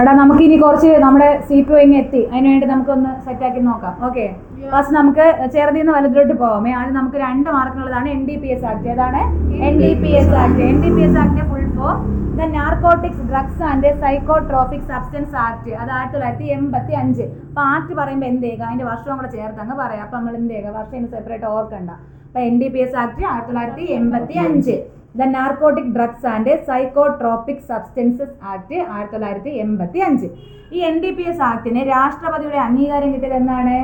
എടാ നമുക്ക് ഇനി കുറച്ച് നമ്മുടെ സി പി ഇങ്ങ് എത്തി. അതിന് വേണ്ടി നമുക്കൊന്ന് സെറ്റാക്കി നോക്കാം. ഓക്കെ ഫസ്റ്റ് നമുക്ക് ചെറുതിൽ നിന്ന് വലതിലോട്ട് പോകാമേ ആദ്യം നമുക്ക് രണ്ട് മാർക്കിനുള്ളതാണ് N D P S act ഏതാണ്? N D P S act N D P S ആക്ടിന്റെ full form the narcotics drugs and psychotropic substance act അത് ആയിരത്തി തൊള്ളായിരത്തി എൺപത്തി അഞ്ച് അപ്പൊ ആക്ട് പറയുമ്പോൾ എന്ത് ചെയ്യുക? അതിന്റെ വർഷം കൂടെ ചേർത്ത് അങ്ങ് പറയാം. അപ്പൊ നമ്മൾ എന്ത് ചെയ്യുക? വർഷം സെപ്പറേറ്റ് ഓർക്കണ്ട. അപ്പൊ N D P S act ആയിരത്തി തൊള്ളായിരത്തി എൺപത്തി അഞ്ച് the narcotic drugs and psychotropic substances act ആയിരത്തി തൊള്ളായിരത്തി എൺപത്തി അഞ്ച് ഈ എൻ ഡി പി എസ് ആക്ടിന് രാഷ്ട്രപതിയുടെ അംഗീകാരം കിട്ടിയത് എന്നാണ്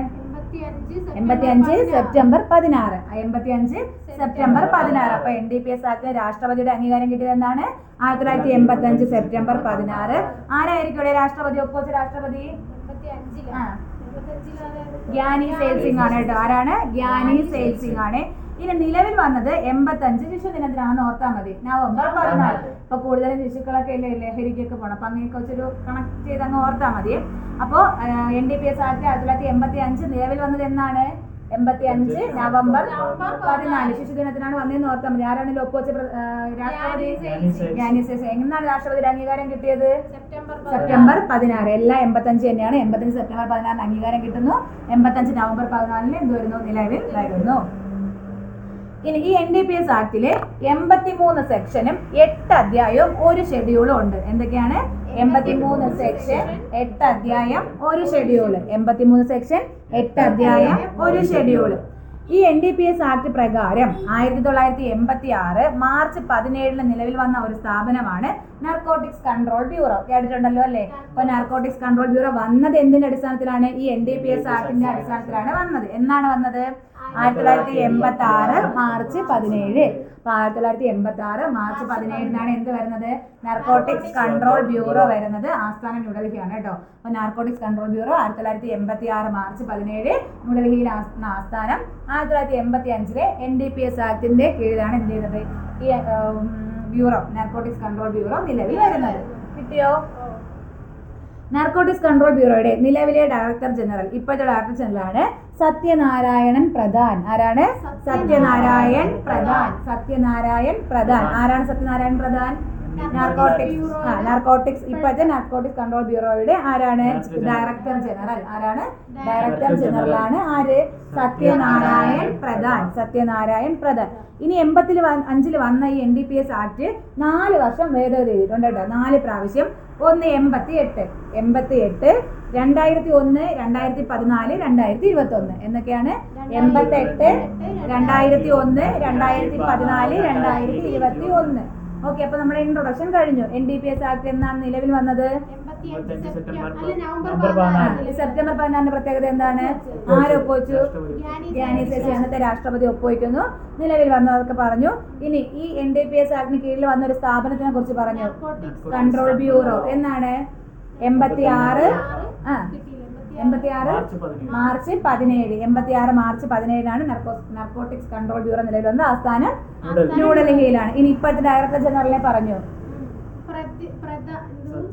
എൺപത്തി അഞ്ച് സെപ്റ്റംബർ പതിനാറ്. എൺപത്തി അഞ്ച് സെപ്റ്റംബർ പതിനാറ്. അപ്പൊ എൻ ഡി പി എസ് ആക്ടിന് രാഷ്ട്രപതിയുടെ അംഗീകാരം കിട്ടിയത് എന്നാണ് ആയിരത്തി തൊള്ളായിരത്തി എൺപത്തി അഞ്ച് സെപ്റ്റംബർ പതിനാറ്. ആരായിരിക്കും ഇവിടെ രാഷ്ട്രപതി? ഒപ്പോസ് രാഷ്ട്രപതി. ഗ്യാനി സെയിൽ സിംഗ് ആണ് കേട്ടോ. ആരാണ്? ഗ്യാനി സെയിൽ സിംഗ് ആണ്. ഇനി നിലവിൽ വന്നത് എൺപത്തഞ്ച് ശിശു ദിനത്തിനാണെന്ന് ഓർത്താൽ മതി. നവംബർ പതിനാല് ഇപ്പൊ കൂടുതലും ശിശുക്കളൊക്കെ ഇല്ലേ ലഹരിക്കൊക്കെ പോകണം അപ്പൊ അങ്ങനെയൊക്കെ വെച്ചൊരു കണക്ട് ചെയ്ത് അങ്ങ് ഓർത്താൽ മതി. അപ്പോ N D P S act ആയിരത്തി തൊള്ളായിരത്തി എൺപത്തി അഞ്ച് നിലവിൽ വന്നത് എന്നാണ്? എൺപത്തി അഞ്ച് നവംബർ പതിനാല് ശിശു ദിനത്തിനാണ് വന്നതെന്ന് ഓർത്താൽ മതി. ആരാണ് ഒപ്പുവെച്ച രാഷ്ട്രപതി? എന്നാണ് രാഷ്ട്രപതിയുടെ അംഗീകാരം കിട്ടിയത്? സെപ്റ്റംബർ പതിനാറ്. എല്ലാ എൺപത്തഞ്ച് തന്നെയാണ്. എൺപത്തഞ്ച് സെപ്റ്റംബർ പതിനാറിന് അംഗീകാരം കിട്ടുന്നു. എൺപത്തഞ്ച് നവംബർ പതിനാലിന് എന്ത് വരുന്നു നിലവിൽ വരുന്നു. ഇനി ഈ എൻ ഡി പി എസ് ആക്ടിലെ എൺപത്തി മൂന്ന് സെക്ഷനും എട്ട് അധ്യായവും ഒരു ഷെഡ്യൂളും ഉണ്ട്. എന്തൊക്കെയാണ്? എൺപത്തി മൂന്ന് സെക്ഷൻ എട്ട് അധ്യായം ഒരു ഷെഡ്യൂൾ എൺപത്തി മൂന്ന് സെക്ഷൻ എട്ട് അധ്യായം ഒരു ഷെഡ്യൂൾ ഈ N D P S act പ്രകാരം ആയിരത്തി തൊള്ളായിരത്തി എൺപത്തി ആറ് മാർച്ച് പതിനേഴിന് നിലവിൽ വന്ന ഒരു സ്ഥാപനമാണ് നർക്കോട്ടിക്സ് കൺട്രോൾ ബ്യൂറോ കേട്ടിട്ടുണ്ടല്ലോ അല്ലേ? അപ്പൊ നർക്കോട്ടിക്സ് കൺട്രോൾ ബ്യൂറോ വന്നത് എന്തിന്റെ അടിസ്ഥാനത്തിലാണ്? ഈ എൻ ഡി പി എസ് ആക്ടിന്റെ അടിസ്ഥാനത്തിലാണ് വന്നത്. എന്നാണ് വന്നത്? ആയിരത്തി തൊള്ളായിരത്തി എൺപത്തി ആറ് മാർച്ച് പതിനേഴ്. അപ്പൊ ആയിരത്തി തൊള്ളായിരത്തി എൺപത്തി ആറ് മാർച്ച് പതിനേഴിനാണ് എന്ത് വരുന്നത്? നാർക്കോട്ടിക്സ് കൺട്രോൾ ബ്യൂറോ വരുന്നത്. ആസ്ഥാനം ന്യൂഡൽഹിയാണ് കേട്ടോ. അപ്പൊ നാർക്കോട്ടിക്സ് കൺട്രോൾ ബ്യൂറോ ആയിരത്തി തൊള്ളായിരത്തി എൺപത്തി ആറ് മാർച്ച് പതിനേഴ് ന്യൂഡൽഹിയിൽ ആസ്ഥാനം ആയിരത്തി തൊള്ളായിരത്തി എൺപത്തി അഞ്ചിലെ എൻ ഡി പി എസ് ആക്ടിന്റെ കീഴിലാണ് എന്ത് ചെയ്തത്? ഈ ബ്യൂറോ നാർക്കോട്ടിക്സ് കൺട്രോൾ ബ്യൂറോ നിലവിൽ വരുന്നത്. കിട്ടിയോ? നാർക്കോട്ടിക്സ് കൺട്രോൾ ബ്യൂറോയുടെ നിലവിലെ ഡയറക്ടർ ജനറൽ ഇപ്പോഴത്തെ ഡയറക്ടർ ജനറലാണ് സത്യനാരായണൻ പ്രധാൻ. ആരാണ്? സത്യനാരായൺ പ്രധാൻ. സത്യനാരായൺ പ്രധാൻ. ആരാണ് സത്യനാരായൺ പ്രധാൻ? നാർക്കോട്ടിക്സ് ആ നാർക്കോട്ടിക്സ് ഇപ്പോഴത്തെ നാർക്കോട്ടിക്സ് കൺട്രോൾ ബ്യൂറോയുടെ ആരാണ്? ഡയറക്ടർ ജനറൽ ആരാണ്? ഡയറക്ടർ ജനറൽ ആണ്. ആര്? സത്യനാരായൺ പ്രധാൻ. സത്യനാരായൺ പ്രധാൻ. ഇനി എൺപത്തിൽ അഞ്ചിൽ വന്ന ഈ N D P S act നാല് വർഷം ഭേദഗതി ചെയ്തിട്ടുണ്ട് കേട്ടോ. നാല് പ്രാവശ്യം ഒന്ന് എൺപത്തി എട്ട് എൺപത്തി എട്ട് രണ്ടായിരത്തി ഒന്ന് രണ്ടായിരത്തി പതിനാല് രണ്ടായിരത്തി ഇരുപത്തി ഒന്ന് എന്നൊക്കെയാണ് എൺപത്തെട്ട് രണ്ടായിരത്തി ഒന്ന് രണ്ടായിരത്തി പതിനാല് രണ്ടായിരത്തി ഇരുപത്തി ഒന്ന് ഓക്കെ അപ്പൊ നമ്മുടെ ഇൻട്രൊഡക്ഷൻ കഴിഞ്ഞു. N D P S act എന്നാണ് നിലവിൽ വന്നത്. സെപ്റ്റംബർ പതിനാറിന്റെ പ്രത്യേകത എന്താണ്? ആരൊപ്പിച്ചു അന്നത്തെ രാഷ്ട്രപതി ഒപ്പുവയ്ക്കുന്നു നിലവിൽ വന്നതൊക്കെ പറഞ്ഞു. ഇനി ഈ എൻ ഡി പി എസ് ആക്ടിന് കീഴിൽ വന്ന ഒരു സ്ഥാപനത്തിനെ കുറിച്ച് പറഞ്ഞു. കൺട്രോൾ ബ്യൂറോ എന്നാണ്? എൺപത്തി ആറ് ആ എൺപത്തി ആറ് മാർച്ച് പതിനേഴ്. എൺപത്തി ആറ് മാർച്ച് പതിനേഴിനാണ് നർക്കോട്ടിക്സ് കൺട്രോൾ ബ്യൂറോ നിലവിൽ വന്ന ആസ്ഥാനം ന്യൂഡൽഹിയിലാണ്. ഇനി ഇപ്പോഴത്തെ ഡയറക്ടർ ജനറലിനെ പറഞ്ഞു?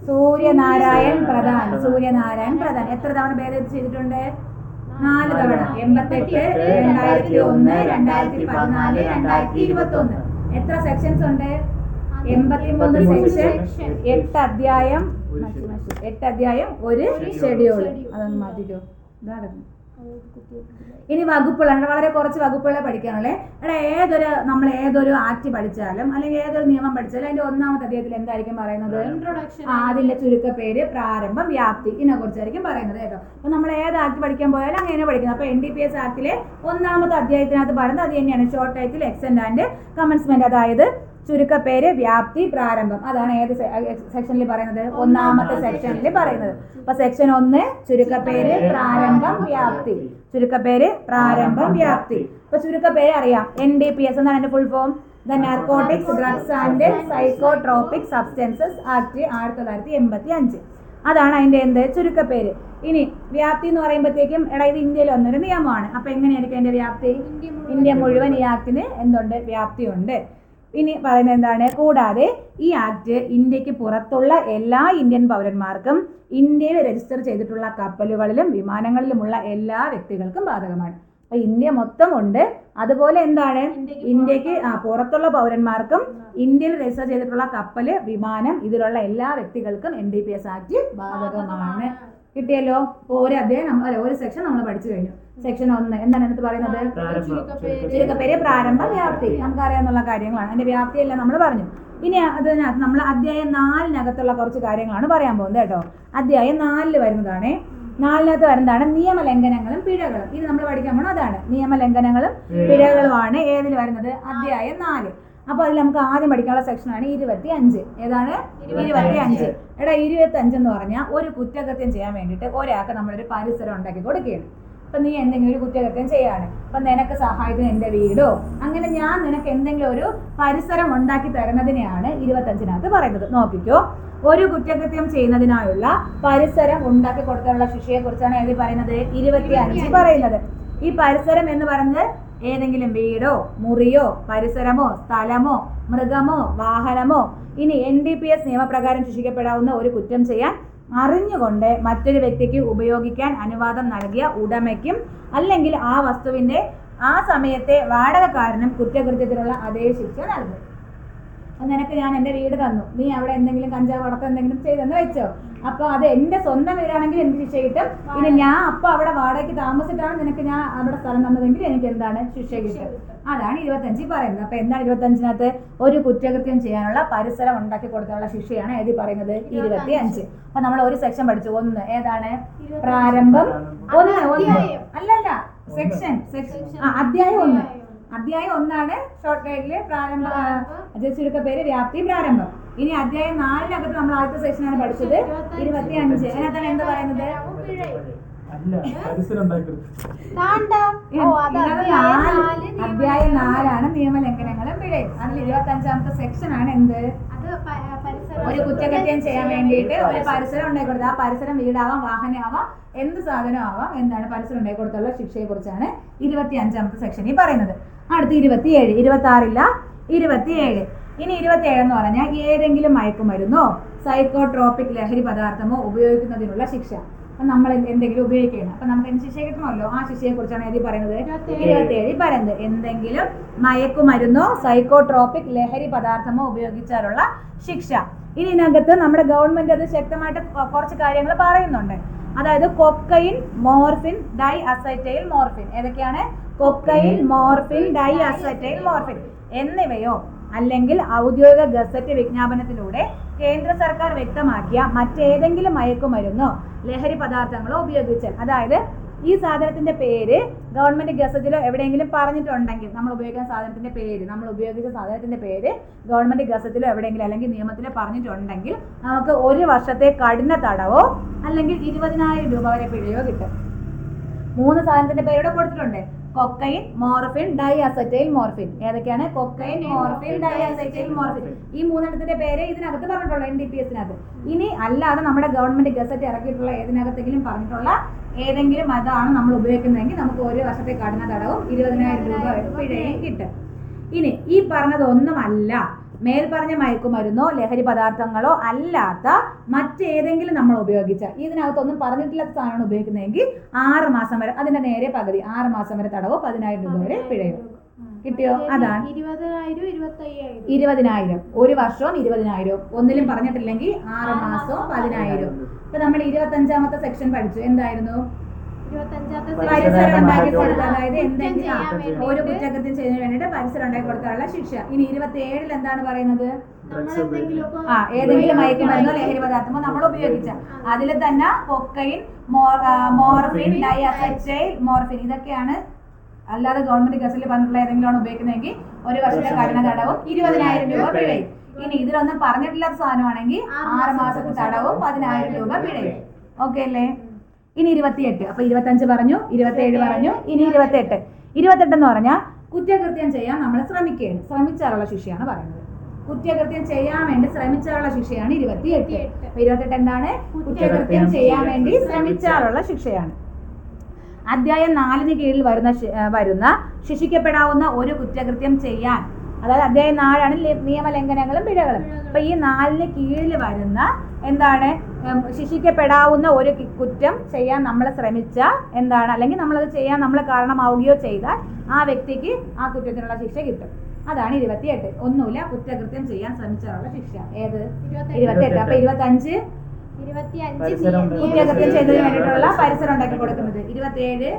സൂര്യനാരായൺ പ്രധാൻ. സൂര്യനാരായൺ പ്രധാൻ. എത്ര തവണ ഭേദഗതി ചെയ്തിട്ടുണ്ട് നാല് തവണ. എൺപത്തെട്ട് രണ്ടായിരത്തി ഒന്ന് രണ്ടായിരത്തി പതിനാല് രണ്ടായിരത്തി ഇരുപത്തി ഒന്ന് എത്ര സെക്ഷൻസ് ഉണ്ട്? എൺപത്തി മൂന്ന് സെക്ഷൻ എട്ട് അധ്യായം. എട്ട് അധ്യായം ഒരു ഷെഡ്യൂൾ. അതൊന്ന് മാറ്റിക്കോ ഇതാണ് ഇനി വകുപ്പുകളുണ്ട് വളരെ കുറച്ച് വകുപ്പുകളെ പഠിക്കാനുള്ളേ. എടാ ഏതൊരു നമ്മൾ ഏതൊരു ആക്ട് പഠിച്ചാലും അല്ലെങ്കിൽ ഏതൊരു നിയമം പഠിച്ചാലും അതിന്റെ ഒന്നാമത്തെ അധ്യായത്തിൽ എന്തായിരിക്കും പറയുന്നത്? അതിന്റെ ചുരുക്ക പേര് പ്രാരംഭം വ്യാപ്തി ഇതിനെ കുറിച്ചായിരിക്കും പറയുന്നത് കേട്ടോ. അപ്പൊ നമ്മൾ ഏത് ആക്ട് പഠിക്കാൻ പോയാലും അങ്ങനെ പഠിക്കുന്നത്. അപ്പൊ എൻ ഡി പി എസ് ആക്ടിലെ ഒന്നാമത്തെ അധ്യായത്തിനകത്ത് പറയുന്നത് അത് തന്നെയാണ്. Short title extend and commencement അതായത് ചുരുക്കപ്പേര് വ്യാപ്തി പ്രാരംഭം. അതാണ് ഏത് സെക്ഷനിൽ പറയുന്നത്? ഒന്നാമത്തെ സെക്ഷനിൽ പറയുന്നത്. അപ്പൊ സെക്ഷൻ ഒന്ന് ചുരുക്കപ്പേര് പ്രാരംഭം വ്യാപ്തി. ചുരുക്കപ്പേര് പ്രാരംഭം വ്യാപ്തി. അപ്പൊ ചുരുക്കപ്പേര് അറിയാം. എൻ ഡി പി എസ് എന്നാണ് എന്റെ full form the narcotics drugs and psychotropic substances act ആയിരത്തി തൊള്ളായിരത്തി എൺപത്തി അഞ്ച് അതാണ് അതിന്റെ എന്ത്? ചുരുക്കപ്പേര് ഇനി വ്യാപ്തി എന്ന് പറയുമ്പോഴത്തേക്കും എടാ ഇത് ഇന്ത്യയിൽ വന്നൊരു നിയമമാണ്. അപ്പൊ എങ്ങനെയായിരിക്കും അതിന്റെ വ്യാപ്തി? ഇന്ത്യ മുഴുവൻ ഈ ആക്ടിന് എന്തുണ്ട്? വ്യാപ്തിയുണ്ട്. ഇനി പറയുന്നത് എന്താണ്? കൂടാതെ ഈ ആക്ട് ഇന്ത്യയ്ക്ക് പുറത്തുള്ള എല്ലാ ഇന്ത്യൻ പൗരന്മാർക്കും ഇന്ത്യയിൽ രജിസ്റ്റർ ചെയ്തിട്ടുള്ള കപ്പലുകളിലും വിമാനങ്ങളിലുമുള്ള എല്ലാ വ്യക്തികൾക്കും ബാധകമാണ്. അപ്പൊ ഇന്ത്യ മൊത്തം ഉണ്ട്. അതുപോലെ എന്താണ്? ഇന്ത്യയ്ക്ക് ആ പുറത്തുള്ള പൗരന്മാർക്കും ഇന്ത്യയിൽ രജിസ്റ്റർ ചെയ്തിട്ടുള്ള കപ്പൽ വിമാനം ഇതിലുള്ള എല്ലാ വ്യക്തികൾക്കും N D P S act ബാധകമാണ്. കിട്ടിയല്ലോ? ഒരു അധ്യായം നമ്മൾ അല്ല ഒരു സെക്ഷൻ നമ്മൾ പഠിച്ചു കഴിഞ്ഞു. സെക്ഷൻ ഒന്ന്. എന്താണ് അതിനകത്ത് പറയുന്നത്? ചുരുക്കപ്പേര് പ്രാരംഭ വ്യാപ്തി. നമുക്കറിയാവുന്ന കാര്യങ്ങളാണ്. അതിന്റെ വ്യാപ്തിയെല്ലാം നമ്മൾ പറഞ്ഞു. ഇനി അതിനകത്ത് നമ്മൾ അധ്യായം നാലിനകത്തുള്ള കുറച്ച് കാര്യങ്ങളാണ് പറയാൻ പോകുന്നത് കേട്ടോ. അധ്യായം നാലിൽ വരുന്നതാണ്. നാലിനകത്ത് വരുന്നതാണ് നിയമലംഘനങ്ങളും പിഴകളും. ഇത് നമ്മൾ പഠിക്കാൻ പോകണം അതാണ്. നിയമലംഘനങ്ങളും പിഴകളുമാണ്. ഏതിൽ വരുന്നത്? അധ്യായം നാല്. അപ്പൊ അതിൽ നമുക്ക് ആദ്യം പഠിക്കാനുള്ള സെക്ഷനാണ് ഇരുപത്തി അഞ്ച് ഏതാണ്? ഇരുപത്തി അഞ്ച് എടാ ഇരുപത്തി അഞ്ച് എന്ന് പറഞ്ഞാൽ ഒരു കുറ്റകൃത്യം ചെയ്യാൻ വേണ്ടിയിട്ട് ഒരാൾക്ക് നമ്മളൊരു പരിസരം ഉണ്ടാക്കി കൊടുക്കുകയാണ്. അപ്പൊ നീ എന്തെങ്കിലും ഒരു കുറ്റകൃത്യം ചെയ്യാണ്. അപ്പൊ നിനക്ക് സഹായത്തിന് എന്റെ വീടോ? അങ്ങനെ ഞാൻ നിനക്ക് എന്തെങ്കിലും ഒരു പരിസരം ഉണ്ടാക്കി തരുന്നതിനെയാണ് ഇരുപത്തഞ്ചിനകത്ത് പറയുന്നത്. നോക്കിക്കോ. ഒരു കുറ്റകൃത്യം ചെയ്യുന്നതിനായുള്ള പരിസരം ഉണ്ടാക്കി കൊടുക്കാനുള്ള ശിക്ഷയെ കുറിച്ചാണ് എഴുതി പറയുന്നത്. ഇരുപത്തി അഞ്ച് പറയുന്നത്. ഈ പരിസരം എന്ന് പറയുന്നത് ഏതെങ്കിലും വീടോ മുറിയോ പരിസരമോ സ്ഥലമോ മൃഗമോ വാഹനമോ ഇനി എൻ ഡി പി എസ് നിയമപ്രകാരം ശിക്ഷിക്കപ്പെടാവുന്ന ഒരു കുറ്റം ചെയ്യാൻ അറിഞ്ഞുകൊണ്ട് മറ്റൊരു വ്യക്തിക്ക് ഉപയോഗിക്കാൻ അനുവാദം നൽകിയ ഉടമയ്ക്കും അല്ലെങ്കിൽ ആ വസ്തുവിന്റെ ആ സമയത്തെ വാടകക്കാരനും കുറ്റകൃത്യത്തിനുള്ള അതേ ശിക്ഷ നൽകും. നിനക്ക് ഞാൻ എന്റെ വീട് തന്നു. നീ അവിടെ എന്തെങ്കിലും കഞ്ചാവ് അടക്കം എന്തെങ്കിലും ചെയ്തെന്ന് വെച്ചോ? അപ്പൊ അത് എന്റെ സ്വന്തം വീടാണെങ്കിൽ എനിക്ക് ശിക്ഷ കിട്ടും? ഇനി ഞാൻ അപ്പൊ അവിടെ വാടകയ്ക്ക് താമസിച്ചിട്ടാണ് നിനക്ക് ഞാൻ അവിടെ സ്ഥലം തന്നതെങ്കിൽ എനിക്ക് എന്താണ് ശിക്ഷ കിട്ടും? അതാണ് ഇരുപത്തഞ്ചിൽ പറയുന്നത്. അപ്പൊ എന്താണ് ഇരുപത്തഞ്ചിനകത്ത് ഒരു കുറ്റകൃത്യം ചെയ്യാനുള്ള പരിസരം ഉണ്ടാക്കി കൊടുക്കാനുള്ള ശിക്ഷയാണ് ഏതി പറയുന്നത് ഇരുപത്തി അഞ്ച് അപ്പൊ നമ്മൾ ഒരു സെക്ഷൻ പഠിച്ചു. ഒന്ന് ഏതാണ്? പ്രാരംഭം. ഒന്ന് ഒന്ന്. അല്ലല്ല സെക്ഷൻ സെക്ഷൻ. അധ്യായം ഒന്ന്. അധ്യായം ഒന്നാണ് ഷോർട്ട് ഗൈഡിലെ പ്രാരംഭ ചുരുക്ക പേര് വ്യാപ്തി പ്രാരംഭം. ഇനി അധ്യായം നാലിനകത്ത് നമ്മൾ ആദ്യത്തെ സെക്ഷനാണ് പഠിച്ചത്. ഇരുപത്തി അഞ്ച് അതിനകത്താണ് എന്താ പറയുന്നത്? അധ്യായം നാലാണ് നിയമലംഘനങ്ങളും പിഴയും അതിൽ ഇരുപത്തി അഞ്ചാമത്തെ സെക്ഷൻ ആണ് എന്ത്? ഒരു കുറ്റകൃത്യം ചെയ്യാൻ വേണ്ടിയിട്ട് ഒരു പരിസരം. ഉണ്ടാക്കി കൊടുത്തത്. ആ പരിസരം വീടാവാം വാഹനമാവാം എന്ത് സാധനം ആവാം എന്താണ് പരിസരം ഉണ്ടാക്കി കൊടുത്തുള്ള ശിക്ഷയെ കുറിച്ചാണ് ഇരുപത്തി അഞ്ചാമത്തെ സെക്ഷനിൽ പറയുന്നത്. അടുത്ത് ഇരുപത്തിയേഴ് ഇരുപത്തി ആറില്ല ഇരുപത്തിയേഴ്. ഇനി ഇരുപത്തിയേഴ് എന്ന് പറഞ്ഞാൽ ഏതെങ്കിലും മയക്കുമരുന്നോ സൈക്കോട്രോപിക് ലഹരി പദാർത്ഥമോ ഉപയോഗിക്കുന്നതിനുള്ള ശിക്ഷ. അപ്പൊ നമ്മൾ എന്തെങ്കിലും ഉപയോഗിക്കണം. അപ്പൊ നമുക്ക് എന്ത് ശിക്ഷ കിട്ടണമല്ലോ? ആ ശിക്ഷയെ കുറിച്ചാണ് എഴുതി പറയുന്നത്. ഇരുപത്തിയേഴ്. പറയുന്നത് എന്തെങ്കിലും മയക്കുമരുന്നോ സൈക്കോട്രോപിക് ലഹരി പദാർത്ഥമോ ഉപയോഗിച്ചാലുള്ള ശിക്ഷ. ഇനി ഇതിനകത്ത് നമ്മുടെ ഗവൺമെന്റ് അത് ശക്തമായിട്ട് കുറച്ച് കാര്യങ്ങൾ പറയുന്നുണ്ട്. അതായത് cocaine morphine diacetyl morphine. ഏതൊക്കെയാണ്? Cocaine morphine diacetyl morphine. എന്നിവയോ? അല്ലെങ്കിൽ ഔദ്യോഗിക ഗസറ്റ് വിജ്ഞാപനത്തിലൂടെ കേന്ദ്ര സർക്കാർ വ്യക്തമാക്കിയ മറ്റേതെങ്കിലും മയക്കുമരുന്നോ ലഹരി പദാർത്ഥങ്ങളോ ഉപയോഗിച്ചാൽ. അതായത് ഈ സാധനത്തിന്റെ പേര് ഗവൺമെന്റ് ഗസറ്റിലോ എവിടെയെങ്കിലും പറഞ്ഞിട്ടുണ്ടെങ്കിൽ നമ്മൾ ഉപയോഗിക്കുന്ന സാധനത്തിന്റെ പേര് നമ്മൾ ഉപയോഗിച്ച സാധനത്തിന്റെ പേര് ഗവൺമെന്റ് ഗസറ്റിലോ എവിടെയെങ്കിലും അല്ലെങ്കിൽ നിയമത്തിലോ പറഞ്ഞിട്ടുണ്ടെങ്കിൽ നമുക്ക് ഒരു വർഷത്തെ കഠിന തടവോ അല്ലെങ്കിൽ ഇരുപതിനായിരം രൂപ വരെ പിഴയോ കിട്ടും. മൂന്ന് സാധനത്തിന്റെ പേരോടെ കൊടുത്തിട്ടുണ്ട്. Cocaine morphine diacetyl morphine ഏതൊക്കെയാണ് cocaine morphine diacetyl morphine ഈ മൂന്നെണ്ണത്തിന്റെ പേര് ഇതിനകത്ത് പറഞ്ഞിട്ടുള്ളൂ എൻ ഡി പി എസിനകത്ത് ഇനി അല്ലാതെ നമ്മുടെ ഗവൺമെന്റ് ഗസറ്റ് ഇറക്കിയിട്ടുള്ള ഏതിനകത്തെങ്കിലും പറഞ്ഞിട്ടുള്ള ഏതെങ്കിലും അതാണ് നമ്മൾ ഉപയോഗിക്കുന്നതെങ്കിൽ നമുക്ക് ഒരു വർഷത്തെ കഠിന തടവും ഇരുപതിനായിരം രൂപ പിഴയും കിട്ടും. ഇനി ഈ പറഞ്ഞത് ഒന്നുമല്ല മേൽപ്പറഞ്ഞ മയക്കുമരുന്നോ ലഹരി പദാർത്ഥങ്ങളോ അല്ലാത്ത മറ്റേതെങ്കിലും നമ്മൾ ഉപയോഗിച്ച ഇതിനകത്തൊന്നും പറഞ്ഞിട്ടില്ലാത്ത സാധനമാണ് ഉപയോഗിക്കുന്നതെങ്കിൽ ആറ് മാസം വരെ അതിന്റെ നേരെ പകുതി ആറ് മാസം വരെ തടവോ പതിനായിരം രൂപ വരെ പിഴയോ? കിട്ടിയോ? അതാണ്. ഇരുപതിനായിരം ഒരു വർഷവും ഇരുപതിനായിരവും ഒന്നിലും പറഞ്ഞിട്ടില്ലെങ്കിൽ ആറ് മാസവും പതിനായിരം. ഇപ്പൊ നമ്മൾ ഇരുപത്തി അഞ്ചാമത്തെ സെക്ഷൻ പഠിച്ചു. എന്തായിരുന്നു? പരിസരം ഉണ്ടാക്കി. കൊടുക്കുക. അതായത് എന്തെങ്കിലും ഒരു കുറ്റകൃത്യം ചെയ്യുന്നതിന് വേണ്ടിയിട്ട് പരിസരം ഉണ്ടാക്കി കൊടുക്കാനുള്ള ശിക്ഷ. ഇനി ഇരുപത്തി ഏഴിൽ എന്താണ് പറയുന്നത്? ആ ഏതെങ്കിലും മയക്കുമരുന്നോ ലഹരി പദാർത്ഥമോ നമ്മൾ ഉപയോഗിച്ച. അതിൽ തന്നെ കൊക്കൈൻ മോർഫിൻ ഡയസൈൽ മോർഫിൻ. ഇതൊക്കെയാണ് അല്ലാതെ ഗവൺമെന്റ് കേസിൽ പറഞ്ഞിട്ടുള്ള ഏതെങ്കിലും ആണ് ഉപയോഗിക്കുന്നതെങ്കിൽ ഒരു വർഷത്തെ കഠിന തടവും ഇരുപതിനായിരം രൂപ പിഴയും. ഇനി ഇതിലൊന്നും പറഞ്ഞിട്ടില്ലാത്ത സാധനമാണെങ്കിൽ ആറ് മാസത്തെ തടവും പതിനായിരം രൂപ പിഴയും. ഓക്കെ അല്ലേ? ഇനി ഇരുപത്തിയെട്ട്. അപ്പൊ ഇരുപത്തഞ്ച് പറഞ്ഞു ഇരുപത്തിയേഴ് പറഞ്ഞു ഇനി ഇരുപത്തെട്ട്. ഇരുപത്തെട്ട് എന്ന് പറഞ്ഞാൽ കുറ്റകൃത്യം ചെയ്യാൻ നമ്മൾ ശ്രമിക്കുകയാണ്. ശ്രമിച്ചാലുള്ള ശിക്ഷയാണ് പറയുന്നത്. കുറ്റകൃത്യം ചെയ്യാൻ വേണ്ടി ശ്രമിച്ചാലുള്ള ശിക്ഷയാണ് ഇരുപത്തിയെട്ട്. അപ്പൊ ഇരുപത്തെട്ട് എന്താണ്? കുറ്റകൃത്യം ചെയ്യാൻ വേണ്ടി ശ്രമിച്ചാലുള്ള ശിക്ഷയാണ്. അധ്യായം നാലിന് കീഴിൽ വരുന്ന വരുന്ന ശിക്ഷിക്കപ്പെടാവുന്ന ഒരു കുറ്റകൃത്യം ചെയ്യാൻ അതായത് അധ്യായം നാലാണ് നിയമലംഘനങ്ങളും പിഴകളും. അപ്പൊ ഈ നാലിന് കീഴിൽ വരുന്ന എന്താണ്? ശിക്ഷിക്കപ്പെടാവുന്ന ഒരു കുറ്റം ചെയ്യാൻ നമ്മൾ ശ്രമിച്ച എന്താണ്? അല്ലെങ്കിൽ നമ്മളത് ചെയ്യാൻ നമ്മൾ കാരണമാവുകയോ ചെയ്താൽ ആ വ്യക്തിക്ക് ആ കുറ്റത്തിനുള്ള ശിക്ഷ കിട്ടും. അതാണ് ഇരുപത്തിയെട്ട്. ഒന്നുമില്ല കുറ്റകൃത്യം ചെയ്യാൻ ശ്രമിച്ചാലുള്ള ശിക്ഷ. ഏത്? ഇരുപത്തിയെട്ട് അപ്പൊ ഇരുപത്തഞ്ച്. കുറ്റകൃത്യം ചെയ്തതിന് വേണ്ടിയിട്ടുള്ള പരിസരം ഉണ്ടാക്കി കൊടുക്കുന്നത്. ഇരുപത്തിയേഴ്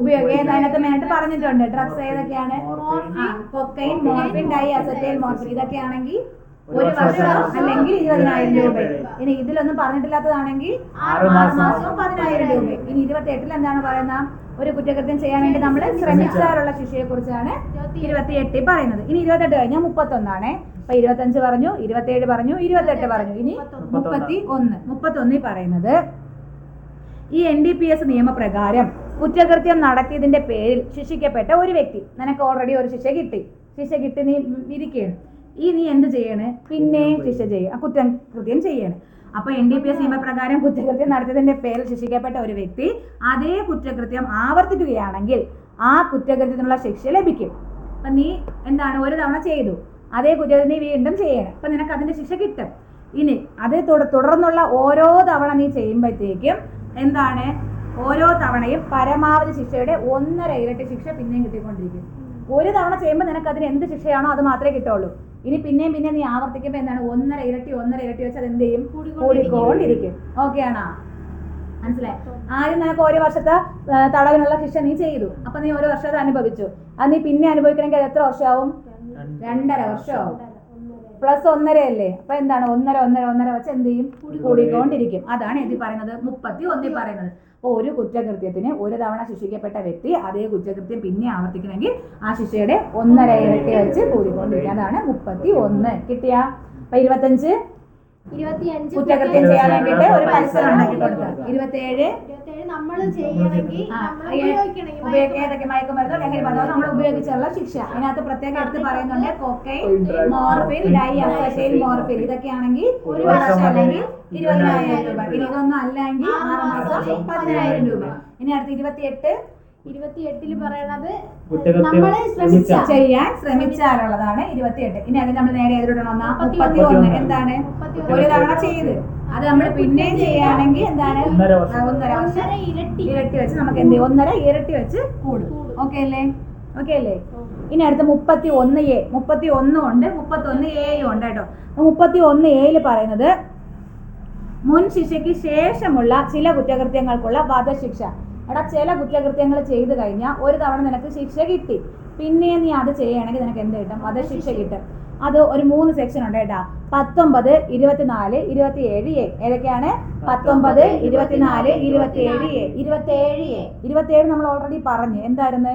ഉപയോഗം പറഞ്ഞിട്ടുണ്ട്. ഡ്രഗ്സ് ഏതൊക്കെയാണ്. Cocaine morphine diacetyl morphine. ഇതൊക്കെയാണെങ്കിൽ ഒരു ഒരു വർഷം അല്ലെങ്കിൽ ഇരുപതിനായിരം രൂപ. ഇനി ഇതിലൊന്നും പറഞ്ഞിട്ടില്ലാത്തതാണെങ്കിൽ ആറ് ആറ് മാസം. മാസം പതിനായിരം രൂപ. ഇനി ഇരുപത്തി എട്ടിൽ എന്താണ് പറയുന്നത് ഒരു കുറ്റകൃത്യം ചെയ്യാൻ വേണ്ടി നമ്മൾ ശ്രമിച്ചാലുള്ള ശിക്ഷയെ കുറിച്ചാണ് ഇരുപത്തി എട്ടിൽ പറയുന്നത്. ഇനി ഇരുപത്തെട്ട് കഴിഞ്ഞാൽ മുപ്പത്തൊന്നാണ്. അപ്പൊ ഇരുപത്തഞ്ച് പറഞ്ഞു ഇരുപത്തിയേഴ് പറഞ്ഞു ഇരുപത്തെട്ട് പറഞ്ഞു. ഇനി മുപ്പത്തി ഒന്ന്. മുപ്പത്തൊന്നിൽ പറയുന്നത് ഈ എൻ ഡി പി എസ് നിയമപ്രകാരം കുറ്റകൃത്യം നടത്തിയതിന്റെ പേരിൽ ശിക്ഷിക്കപ്പെട്ട ഒരു വ്യക്തി നിനക്ക് ഓൾറെഡി ഒരു ശിക്ഷ കിട്ടി. ശിക്ഷ കിട്ടി നീ ഇരിക്കുകയാണ്. ഈ നീ എന്ത് ചെയ്യണ്? പിന്നെയും ശിക്ഷ ചെയ്യണം കുറ്റം കൃത്യം ചെയ്യണം. അപ്പൊ എൻ ഡി പി എസ് നിയമപ്രകാരം കുറ്റകൃത്യം നടത്തിയതിന്റെ പേരിൽ ശിക്ഷിക്കപ്പെട്ട ഒരു വ്യക്തി അതേ കുറ്റകൃത്യം ആവർത്തിക്കുകയാണെങ്കിൽ ആ കുറ്റകൃത്യത്തിനുള്ള ശിക്ഷ ലഭിക്കും. അപ്പൊ നീ എന്താണ് ഒരു തവണ ചെയ്തു. അതേ കുറ്റകൃത്യം നീ വീണ്ടും ചെയ്യണം. അപ്പൊ നിനക്ക് അതിന്റെ ശിക്ഷ കിട്ടും. ഇനി അത് തുടർന്നുള്ള ഓരോ തവണ നീ ചെയ്യുമ്പോഴത്തേക്കും എന്താണ്? ഓരോ തവണയും പരമാവധി ശിക്ഷയുടെ ഒന്നര ഇരട്ടി ശിക്ഷ പിന്നെയും കിട്ടിക്കൊണ്ടിരിക്കും. ഒരു തവണ ചെയ്യുമ്പോൾ നിനക്ക് അതിന് എന്ത് ശിക്ഷയാണോ അത് മാത്രമേ കിട്ടുള്ളൂ. ഇനി പിന്നെയും പിന്നെ നീ ആവർത്തിക്കുമ്പോൾ എന്താണ്? ഒന്നര ഇരട്ടി ഒന്നര ഇരട്ടി വെച്ച് അത് എന്ത് ചെയ്യും? കൂടിക്കൊണ്ടിരിക്കും. ഓക്കെ ആണോ? മനസ്സിലായി? ആദ്യം നിനക്ക് ഒരു വർഷത്തെ തടവിനുള്ള ശിക്ഷ നീ ചെയ്തു. അപ്പൊ നീ ഒരു വർഷത്തെ അനുഭവിച്ചു. അത് നീ പിന്നെ അനുഭവിക്കണമെങ്കിൽ അത് എത്ര വർഷമാവും? രണ്ടര വർഷോ പ്ലസ് ഒന്നര അല്ലേ അപ്പൊ എന്താണ്? ഒന്നര ഒന്നര ഒന്നര വെച്ച് എന്ത് ചെയ്യും? കൂടിക്കൊണ്ടിരിക്കും. അതാണ് ഇതിൽ പറയുന്നത്. മുപ്പത്തി ഒന്നിൽ പറയുന്നത്. അപ്പോൾ ഒരു കുറ്റകൃത്യത്തിന് ഒരു തവണ ശിക്ഷിക്കപ്പെട്ട വ്യക്തി അതേ കുറ്റകൃത്യം പിന്നെ ആവർത്തിക്കണമെങ്കിൽ ആ ശിക്ഷയുടെ ഒന്നര ഇരട്ടി വെച്ച് കൂടിക്കൊണ്ടിരിക്കും. അതാണ് മുപ്പത്തി ഒന്ന്. കിട്ടിയ? അപ്പൊ ഇരുപത്തഞ്ച്? കുറ്റകൃത്യം ചെയ്യാൻ വേണ്ടിയിട്ട് ഒരു പരിസരം ഉണ്ടാക്കി കൊടുക്കുക. ഇരുപത്തിയേഴ് ഇരുപത്തിയേഴ് നമ്മൾ ചെയ്യണമെങ്കിൽ നമ്മൾ ഏ- ഉപയോഗിക്കണമെങ്കിൽ ഉപയോഗ ഏതൊക്കെ മയക്കുമരുന്നോ ലഹരി പദാർത്ഥം നമ്മൾ ഉപയോഗിച്ചുള്ള ശിക്ഷ. അതിനകത്ത് പ്രത്യേകം എടുത്ത് പറയുന്നുണ്ട് cocaine morphine diacetyl morphine ഇതൊക്കെയാണെങ്കിൽ ഒരു വർഷം അല്ലെങ്കിൽ ഇരുപതിനായിരം രൂപ. ഇനി ഇതൊന്നും അല്ലെങ്കിൽ ആറ് മാസം പതിനായിരം രൂപ. ഇനി അടുത്ത് ഇരുപത്തിയെട്ട് ഇരുപത്തിയെട്ടിൽ പറയണത് കുറ്റകൃത്യം നമ്മൾ ശ്രമിച്ച ചെയ്യാൻ ശ്രമിച്ചാലുള്ളതാണ് ഇരുപത്തിയെട്ട്. ഇനി അത് നമ്മൾ നേരെ എതിരിടണം മുപ്പത്തി ഒന്ന് എന്താണ്? ഒരു തവണ ചെയ്ത്. അത് നമ്മൾ പിന്നെയും ചെയ്യുകയാണെങ്കിൽ എന്താണ്? ഒന്നര വർഷം. ഇരട്ടി. ഇരട്ടി വെച്ച് നമുക്ക് എന്ത് ചെയ്യും? ഒന്നര ഇരട്ടി വെച്ച് കൂടും. ഓക്കെ അല്ലേ? ഓക്കെ അല്ലേ? ഇനി അടുത്ത മുപ്പത്തി ഒന്ന് എ. മുപ്പത്തി ഒന്നും ഉണ്ട്. മുപ്പത്തി ഒന്ന് എയും ഉണ്ട് കേട്ടോ. മുപ്പത്തി ഒന്ന് എയിൽ പറയുന്നത് മുൻ ശിക്ഷയ്ക്ക് ശേഷമുള്ള ചില കുറ്റകൃത്യങ്ങൾക്കുള്ള വധശിക്ഷ. എടാ ചില കുറ്റകൃത്യങ്ങൾ ചെയ്തു കഴിഞ്ഞാൽ ഒരു തവണ നിനക്ക് ശിക്ഷ കിട്ടി. പിന്നെ നീ അത് ചെയ്യണമെങ്കിൽ നിനക്ക് എന്ത് കിട്ടും? അത് ശിക്ഷ കിട്ടും. അത് ഒരു മൂന്ന് സെക്ഷൻ ഉണ്ട് കേട്ടാ. പത്തൊമ്പത് ഇരുപത്തിനാല് ഇരുപത്തിയേഴ് എ ഏതൊക്കെയാണ്? പത്തൊമ്പത് ഇരുപത്തിനാല് ഇരുപത്തിയേഴ്. എ ഇരുപത്തിയേഴ് എ ഇരുപത്തിയേഴ് നമ്മൾ ഓൾറെഡി പറഞ്ഞു. എന്തായിരുന്നു?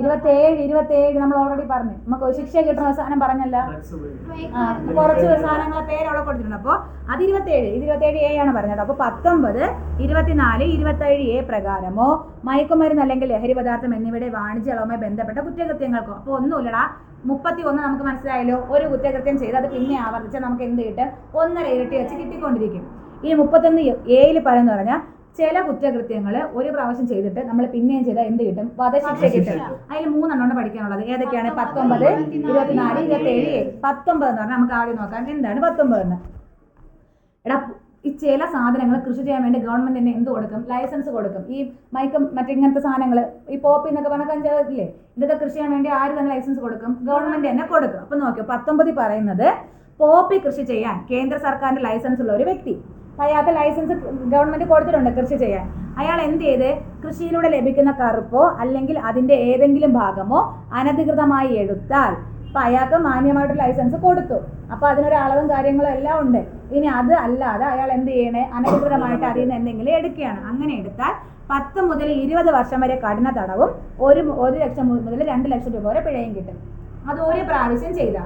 ഇരുപത്തിയേഴ് ഇരുപത്തിയേഴ് നമ്മൾ ഓൾറെഡി പറഞ്ഞു. നമുക്ക് ശിക്ഷ കിട്ടുന്ന സാധനം പറഞ്ഞല്ല. കുറച്ച് സാധനങ്ങളെ പേര് അവിടെ കൊടുത്തിട്ടുണ്ട്. അപ്പോൾ അത് ഇരുപത്തേഴ് ഇരുപത്തേഴ് എ ആണ് പറഞ്ഞത്. അപ്പോൾ പത്തൊമ്പത് ഇരുപത്തിനാല് ഇരുപത്തേഴ് എ പ്രകാരമോ മയക്കുമരുന്ന് അല്ലെങ്കിൽ ലഹരി പദാർത്ഥം എന്നിവയുടെ വാണിജ്യ അളവുമായി ബന്ധപ്പെട്ട കുറ്റകൃത്യങ്ങൾക്കോ? അപ്പോൾ ഒന്നുമില്ലടാ. മുപ്പത്തി ഒന്ന് നമുക്ക് മനസ്സിലായല്ലോ. ഒരു കുറ്റകൃത്യം ചെയ്ത് അത് പിന്നെ ആവർത്തിച്ചാൽ നമുക്ക് എന്ത് കിട്ടും? ഒന്നര ഇരട്ടി വെച്ച് കിട്ടിക്കൊണ്ടിരിക്കും. ഈ മുപ്പത്തൊന്ന് എയിൽ പറയുന്ന പറഞ്ഞാൽ ചില കുറ്റകൃത്യങ്ങൾ ഒരു പ്രാവശ്യം ചെയ്തിട്ട് നമ്മൾ പിന്നെയും ചെയ്താൽ എന്ത് കിട്ടും? വധശിക്ഷ കിട്ടും. അതിൽ മൂന്നെണ്ണം പഠിക്കാനുള്ളത്. ഏതൊക്കെയാണ്? പത്തൊമ്പത് ഇരുപത്തിനാല് ഇരുപത്തേഴ് ഏഴ് പത്തൊമ്പത് എന്ന് പറഞ്ഞാൽ നമുക്ക് ആദ്യം നോക്കാം. എന്താണ് പത്തൊമ്പത് എന്ന് എടാ ഈ ചില സാധനങ്ങൾ കൃഷി ചെയ്യാൻ വേണ്ടി ഗവൺമെന്റ് എന്ത് കൊടുക്കും? ലൈസൻസ് കൊടുക്കും. ഈ മയക്കം മറ്റിങ്ങനത്തെ സാധനങ്ങൾ ഈ പോപ്പി എന്നൊക്കെ പറഞ്ഞ കഞ്ചാവില്ലേ? ഇതൊക്കെ കൃഷി ചെയ്യാൻ വേണ്ടി ആര് തന്നെ ലൈസൻസ് കൊടുക്കും? ഗവൺമെന്റ് തന്നെ കൊടുക്കും. അപ്പൊ നോക്കിയോ പത്തൊമ്പതിൽ പറയുന്നത് പോപ്പി കൃഷി ചെയ്യാൻ കേന്ദ്ര സർക്കാരിന്റെ ലൈസൻസ് ഉള്ള ഒരു വ്യക്തി. അയാൾക്ക് ലൈസൻസ് ഗവൺമെന്റ് കൊടുത്തിട്ടുണ്ട് കൃഷി ചെയ്യാൻ. അയാൾ എന്ത് ചെയ്ത്? കൃഷിയിലൂടെ ലഭിക്കുന്ന കറുപ്പോ അല്ലെങ്കിൽ അതിന്റെ ഏതെങ്കിലും ഭാഗമോ അനധികൃതമായി എടുത്താൽ അപ്പൊ അയാൾക്ക് മാന്യമായിട്ട് ലൈസൻസ് കൊടുത്തു. അപ്പൊ അതിനൊരു അളവും കാര്യങ്ങളും എല്ലാം ഉണ്ട്. ഇനി അത് അല്ലാതെ അയാൾ എന്ത് ചെയ്യണേ? അനധികൃതമായിട്ട് അതിൽ നിന്ന് എന്തെങ്കിലും എടുക്കുകയാണ്. അങ്ങനെ എടുത്താൽ പത്ത് മുതൽ ഇരുപത് വർഷം വരെ കഠിന തടവും ഒരു ഒരു ലക്ഷം മുതൽ രണ്ട് ലക്ഷം രൂപ വരെ പിഴയും കിട്ടും. അത് ഒരു പ്രാവശ്യം ചെയ്ത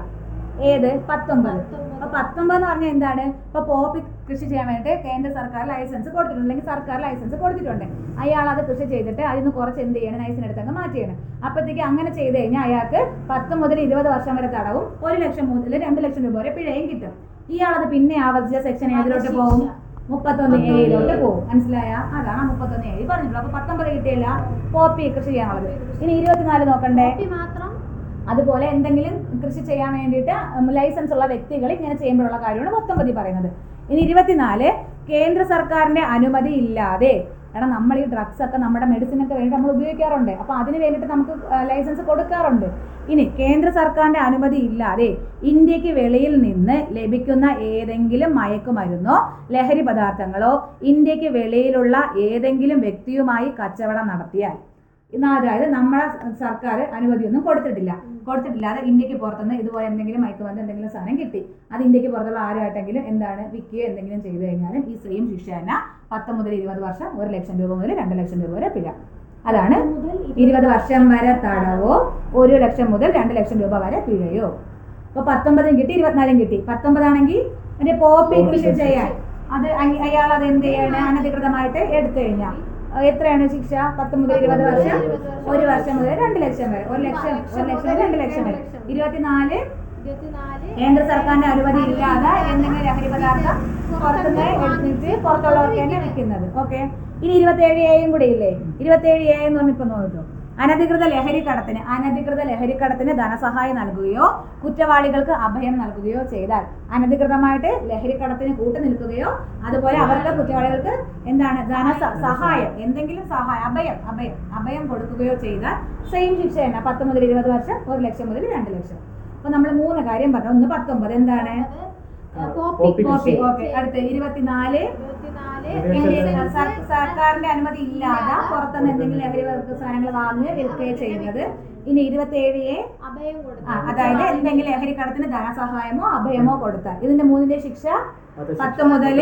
ഏത്? പത്തൊമ്പത്. അപ്പൊ പത്തൊമ്പത് എന്ന് പറഞ്ഞാൽ എന്താണ്? ഇപ്പൊ പോപ്പി കൃഷി ചെയ്യാൻ വേണ്ടിയിട്ട് കേന്ദ്ര സർക്കാർ ലൈസൻസ് കൊടുത്തിട്ടുണ്ട്. അല്ലെങ്കിൽ സർക്കാർ ലൈസൻസ് കൊടുത്തിട്ടുണ്ട്. അയാൾ അത് കൃഷി ചെയ്തിട്ട് അതിന് കുറച്ച് എന്ത് ചെയ്യണം? ലൈസൻസ് എടുത്തങ്ങ് മാറ്റിയാണ് അപ്പോഴത്തേക്ക് അങ്ങനെ ചെയ്ത് കഴിഞ്ഞാൽ അയാൾക്ക് പത്ത് മുതൽ ഇരുപത് വർഷം വരെ തടവും ഒരു ലക്ഷം മുതൽ രണ്ട് ലക്ഷം രൂപ വരെ പിഴയും കിട്ടും. ഇയാളത് പിന്നെ ആവർത്തിച്ച സെക്ഷൻ ഏതിലോട്ട് പോകും? മുപ്പത്തൊന്ന് ഏഴിലോട്ട് പോകും. മനസ്സിലായ? അതാണ് മുപ്പത്തൊന്ന് ഏഴ് പറഞ്ഞിട്ടുള്ളത്. അപ്പൊ പത്തൊമ്പത് കിട്ടിയില്ല പോപ്പി കൃഷി ചെയ്യാനുള്ളത്. ഇനി ഇരുപത്തിനാല് നോക്കണ്ടേ? മാത്രം? അതുപോലെ എന്തെങ്കിലും കൃഷി ചെയ്യാൻ വേണ്ടിയിട്ട് ലൈസൻസ് ഉള്ള വ്യക്തികൾ ഇങ്ങനെ ചെയ്യുമ്പോഴുള്ള കാര്യമാണ് പത്തൊമ്പതി പറയുന്നത്. ഇനി ഇരുപത്തിനാല് കേന്ദ്ര സർക്കാരിന്റെ അനുമതി ഇല്ലാതെ കാരണം നമ്മൾ ഈ ഡ്രഗ്സ് ഒക്കെ നമ്മുടെ മെഡിസിൻ ഒക്കെ വേണ്ടി നമ്മൾ ഉപയോഗിക്കാറുണ്ട്. അപ്പോൾ അതിന് വേണ്ടിയിട്ട് നമുക്ക് ലൈസൻസ് കൊടുക്കാറുണ്ട്. ഇനി കേന്ദ്ര സർക്കാരിന്റെ അനുമതി ഇല്ലാതെ ഇന്ത്യയ്ക്ക് വെളിയിൽ നിന്ന് ലഭിക്കുന്ന ഏതെങ്കിലും മയക്കുമരുന്നോ ലഹരി പദാർത്ഥങ്ങളോ ഇന്ത്യയ്ക്ക് വെളിയിലുള്ള ഏതെങ്കിലും വ്യക്തിയുമായി കച്ചവടം നടത്തിയാൽ അതായത് നമ്മളെ സർക്കാർ അനുമതിയൊന്നും കൊടുത്തിട്ടില്ല. കൊടുത്തിട്ടില്ലാതെ ഇന്ത്യയ്ക്ക് പുറത്തുനിന്ന് ഇതുപോലെ എന്തെങ്കിലും മയക്കുമരുന്ന് എന്തെങ്കിലും സാധനം കിട്ടി. അത് ഇന്ത്യയ്ക്ക് പുറത്തുള്ള ആരുമായിട്ടെങ്കിലും എന്താണ് വിൽക്കുകയോ എന്തെങ്കിലും ചെയ്തു കഴിഞ്ഞാലും ഈ സെയിം ശിക്ഷ തന്നെ പത്ത് മുതൽ ഇരുപത് വർഷം ഒരു ലക്ഷം രൂപ മുതൽ രണ്ട് ലക്ഷം രൂപ വരെ പിഴ. അതാണ് ഇരുപത് വർഷം വരെ തടവോ ഒരു ലക്ഷം മുതൽ രണ്ട് ലക്ഷം രൂപ വരെ പിഴയോ? അപ്പോൾ പത്തൊമ്പതും കിട്ടി ഇരുപത്തിനാലും കിട്ടി. പത്തൊമ്പതാണെങ്കിൽ എന്റെ പോപ്പി കൃഷി ചെയ്യാൻ. അത് അയ- അയാൾ അത് എന്ത് ചെയ്യാണ്? അനധികൃതമായിട്ട് എടുത്തു കഴിഞ്ഞാൽ. എത്രയാണ് ശിക്ഷ? പത്ത് മുതൽ ഇരുപത് വർഷം? ഒരു വർഷം. മുതൽ രണ്ട് ലക്ഷം വരെ. ഒരു ലക്ഷം ഒരു ലക്ഷം രണ്ട് ലക്ഷം വരെ ഇരുപത്തിനാല് കേന്ദ്ര സർക്കാരിന്റെ അനുമതി ഇല്ലാതെ എന്തെങ്കിലും ലഹരി പദാർത്ഥം പുറത്തുനിന്ന് എടുത്തിട്ട് പുറത്തുള്ളവർക്ക് തന്നെ വിൽക്കുന്നത്. ഓക്കെ? ഇനി ഇരുപത്തേഴ് എയും കൂടെ ഇല്ലേ? ഇരുപത്തേഴ് എ എന്ന് പറഞ്ഞിപ്പോ നോക്കൂ. അനധികൃത ലഹരി കടത്തിന് അനധികൃത ലഹരി കടത്തിന് ധനസഹായം നൽകുകയോ കുറ്റവാളികൾക്ക് അഭയം നൽകുകയോ ചെയ്താൽ അനധികൃതമായിട്ട് ലഹരി കടത്തിന് കൂട്ടു നിൽക്കുകയോ അതുപോലെ അവരുടെ കുറ്റവാളികൾക്ക് എന്താണ് ധന സഹായം എന്തെങ്കിലും സഹായം അഭയം അഭയം അഭയം കൊടുക്കുകയോ ചെയ്താൽ സെയിം ശിക്ഷ തന്നെ പത്ത് മുതൽ ഇരുപത് വർഷം ഒരു ലക്ഷം മുതൽ രണ്ട് ലക്ഷം. അപ്പൊ നമ്മൾ മൂന്ന് കാര്യം പറഞ്ഞു. ഒന്ന് പത്തൊമ്പത് എന്താണ്? കോപ്പി കോപ്പി ഓക്കെ അടുത്ത് ഇരുപത്തിനാല് സർക്കാരിന്റെ അനുമതി ഇല്ലാതെ പുറത്തുനിന്ന് എന്തെങ്കിലും ലഹരി സാധനങ്ങൾ വാങ്ങുകയോ വിൽക്കുകയോ ചെയ്യുന്നത്. ഇനി ആ, കൊടുത്തു അതായത് എന്തെങ്കിലും ലഹരി കടത്തിന് ധനസഹായമോ അഭയമോ കൊടുത്താൽ ഇതിന്റെ മൂന്നിന്റെ ശിക്ഷ പത്ത് മുതൽ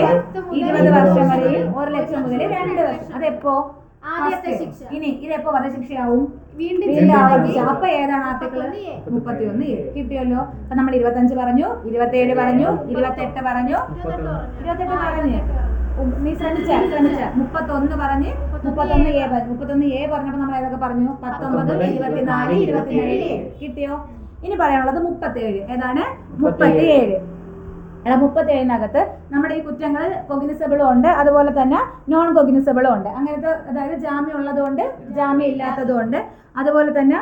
ഇരുപത് വർഷം വരെയും ഒരു ലക്ഷം മുതൽ രണ്ട് വർഷം. അതെപ്പോ? ഇനി ഇതെപ്പോ വധശിക്ഷയാവും? വീണ്ടും ആവർത്തിച്ച അപ്പൊ ഏതാണ് ആർട്ടിക്കിൾ മുപ്പത്തി ഒന്ന് കിട്ടിയല്ലോ. അപ്പൊ നമ്മൾ ഇരുപത്തഞ്ച് പറഞ്ഞു ഇരുപത്തേഴ് പറഞ്ഞു ഇരുപത്തെട്ട് പറഞ്ഞു. ഇരുപത്തെട്ട് പറഞ്ഞു. നീ ശ്രമിച്ച ശ്രമിച്ച. മുപ്പത്തൊന്ന് പറഞ്ഞ് മുപ്പത്തൊന്ന് എ പറഞ്ഞു മുപ്പത്തൊന്ന് എ പറഞ്ഞപ്പോ നമ്മൾ ഏതൊക്കെ പറഞ്ഞു? പത്തൊമ്പത് ഇരുപത്തിനാല് ഇരുപത്തിയേഴ്. കിട്ടിയോ? ഇനി പറയാനുള്ളത് മുപ്പത്തേഴ്. ഏതാണ്? മുപ്പത്തിയേഴ്. എടാ മുപ്പത്തേഴിനകത്ത് നമ്മുടെ ഈ കുറ്റങ്ങൾ കൊഗ്നിസബിളും ഉണ്ട് അതുപോലെ തന്നെ നോൺ കൊഗ്നിസബിളും ഉണ്ട് അങ്ങനത്തെ അതായത് ജാമ്യം ഉള്ളതുകൊണ്ട് ജാമ്യം ഇല്ലാത്തതുകൊണ്ട് അതുപോലെ തന്നെ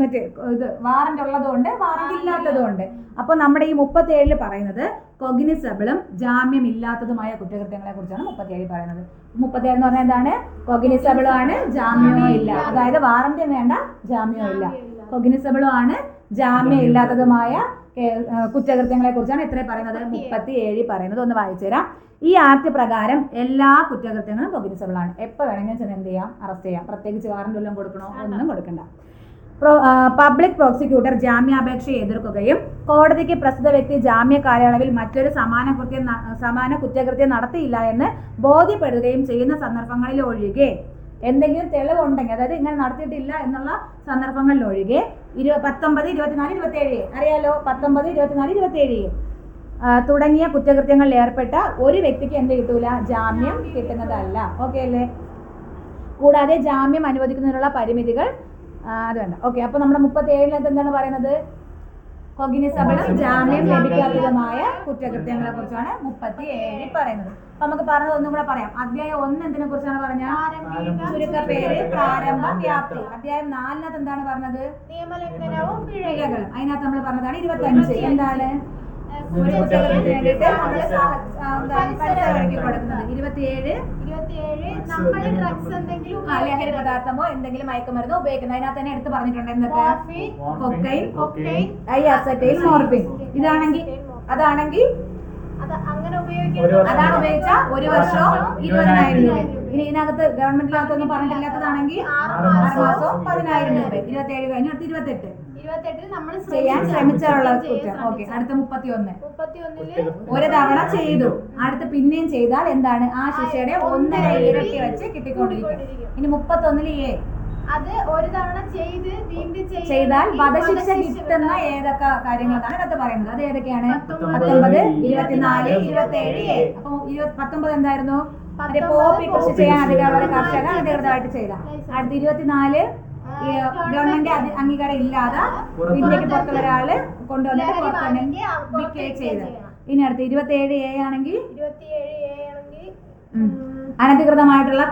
മറ്റേ ഇത് വാറന്റ് ഉള്ളതുകൊണ്ട് വാറന്റ് ഇല്ലാത്തതുകൊണ്ട്. അപ്പോൾ നമ്മുടെ ഈ മുപ്പത്തേഴിൽ പറയുന്നത് കൊഗ്നിസബിളും ജാമ്യം ഇല്ലാത്തതുമായ കുറ്റകൃത്യങ്ങളെ കുറിച്ചാണ് മുപ്പത്തിയേഴിൽ പറയുന്നത്. മുപ്പത്തേഴ് എന്ന് പറഞ്ഞാൽ എന്താണ്? കൊഗ്നിസബിളും ആണ് ജാമ്യമോ ഇല്ല. അതായത് വാറന്റും വേണ്ട ജാമ്യവും ഇല്ല. കൊഗ്നിസബിളും ആണ് ജാമ്യം ഇല്ലാത്തതുമായ കുറ്റകൃത്യങ്ങളെ കുറിച്ചാണ് ഇത്രയും പറയുന്നത്. മുപ്പത്തി ഏഴ് പറയുന്നത്. ഒന്ന് വായിച്ചു തരാം ഈ ആക്ട് പ്രകാരം എല്ലാ കുറ്റകൃത്യങ്ങളും കൊഗ്നിസബിൾ ആണ് എപ്പോൾ വേണമെങ്കിലും ചെന്ന് എന്ത് ചെയ്യാം? അറസ്റ്റ് ചെയ്യാം. പ്രത്യേകിച്ച് വാറന്റ് വല്ലതും കൊടുക്കണോ? ഒന്നും കൊടുക്കണ്ട. പബ്ലിക് പ്രോസിക്യൂട്ടർ ജാമ്യാപേക്ഷ എതിർക്കുകയും കോടതിക്ക് പ്രസ്തുത വ്യക്തി ജാമ്യ കാലയളവിൽ മറ്റൊരു സമാന കൃത്യം സമാന കുറ്റകൃത്യം നടത്തിയില്ല എന്ന് ബോധ്യപ്പെടുകയും ചെയ്യുന്ന സന്ദർഭങ്ങളിൽ ഒഴികെ എന്തെങ്കിലും തെളിവുണ്ടെങ്കിൽ അതായത് ഇങ്ങനെ നടത്തിയിട്ടില്ല എന്നുള്ള സന്ദർഭങ്ങളിൽ ഒഴികെ ഇരു പത്തൊമ്പത് ഇരുപത്തിനാല് ഇരുപത്തേഴ് അറിയാലോ? പത്തൊമ്പത് ഇരുപത്തിനാല് ഇരുപത്തേഴ്. തുടങ്ങിയ കുറ്റകൃത്യങ്ങളിൽ ഏർപ്പെട്ട ഒരു വ്യക്തിക്ക് എന്ത് കിട്ടൂല? ജാമ്യം കിട്ടുന്നതല്ല. ഓക്കെ അല്ലേ? കൂടാതെ ജാമ്യം അനുവദിക്കുന്നതിനുള്ള പരിമിതികൾ അത് വേണ്ട. ഓക്കെ അപ്പൊ നമ്മുടെ മുപ്പത്തി ഏഴിനകത്ത് എന്താണ് പറയുന്നത്? കൊഗ്നിസബിളും ജാമ്യം ലഭിക്കാത്തതുമായ കുറ്റകൃത്യങ്ങളെ കുറിച്ചാണ് മുപ്പത്തി ഏഴിൽ പറയുന്നത്. അപ്പൊ നമുക്ക് പറഞ്ഞത് ഒന്നും കൂടെ പറയാം. അധ്യായം ഒന്ന് എന്തിനെ കുറിച്ചാണ് പറഞ്ഞ ആരംഭിക ചുരുക്കപ്പേര് പ്രാരംഭ വ്യാപ്തി. അധ്യായം നാലിനകത്ത് എന്താണ് പറഞ്ഞത്? നിയമലംഘനവും പിഴകളും അതിനകത്ത് നമ്മൾ പറഞ്ഞതാണ് ഇരുപത്തി അഞ്ച് എന്താണ്? ഒരു കുറ്റകൃത്യത്തിന് വേണ്ടിയിട്ട് നമ്മൾ പരിസരം ഒരുക്കി കൊടുക്കുന്നത്. ഇരുപത്തിയേഴ് ലഹരി പദാർത്ഥമോ എന്തെങ്കിലും മയക്കുമരുന്നോ ഉപയോഗിക്കുന്നത്. അതിനകത്ത് തന്നെ എടുത്ത് പറഞ്ഞിട്ടുണ്ട് എന്തൊക്കെ? മോർഫിൻ, ഇതാണെങ്കിൽ അതാണെങ്കിൽ അതാണ് ഉപയോഗിച്ച ഒരു വർഷവും ഇരുപതിനായിരം രൂപ. ഇനി ഇതിനകത്ത് ഗവൺമെന്റിനകത്തൊന്നും പറഞ്ഞിട്ടില്ലാത്തതാണെങ്കിൽ ആറ് മാസം പതിനായിരം രൂപ. ഇരുപത്തിയേഴ് കഴിഞ്ഞ് അടുത്ത് ഇരുപത്തെട്ട്. ഇരുപത്തെട്ടിൽ നമ്മൾ ചെയ്യാൻ ശ്രമിച്ചുള്ള കുറ്റം. ഓക്കെ അടുത്ത മുപ്പത്തി ഒന്ന് മുപ്പത്തി ഒന്നിൽ ഒരു തവണ ചെയ്തു. അടുത്ത പിന്നെയും ചെയ്താൽ എന്താണ്? ആ ശിക്ഷയുടെ ഒന്നര ഇരട്ടി വെച്ച് കിട്ടിക്കൊണ്ടിരിക്കും. ഇനി മുപ്പത്തൊന്നിൽ എ. അത് ഒരു തവണ ചെയ്ത് വീണ്ടും ചെയ്താൽ വധശിക്ഷ കിട്ടുന്ന ഏതൊക്കെ കാര്യങ്ങളാണ് ഇതിനകത്ത് പറയുന്നത്? അത് ഏതൊക്കെയാണ്? പത്തൊമ്പത്, ഇരുപത്തിനാല് ഇരുപത്തി ഏഴ് അപ്പൊ പത്തൊമ്പത് എന്തായിരുന്നു? പോപ്പി കൃഷി ചെയ്യാൻ അധികാരമുള്ള കർഷകർ അധികൃതമായിട്ട് ചെയ്ത അടുത്ത ഇരുപത്തിനാല് ഗവൺമെന്റ് അംഗീകാരം ഇല്ലാതെ ഇന്ത്യയ്ക്ക് പുറത്തുള്ള ഒരാൾ കൊണ്ടുവന്നിട്ട് ചെയ്ത്. ഇനി അടുത്ത് ഇരുപത്തി ഏഴ് എ ആണെങ്കിൽ അനധികൃതമായിട്ടുള്ള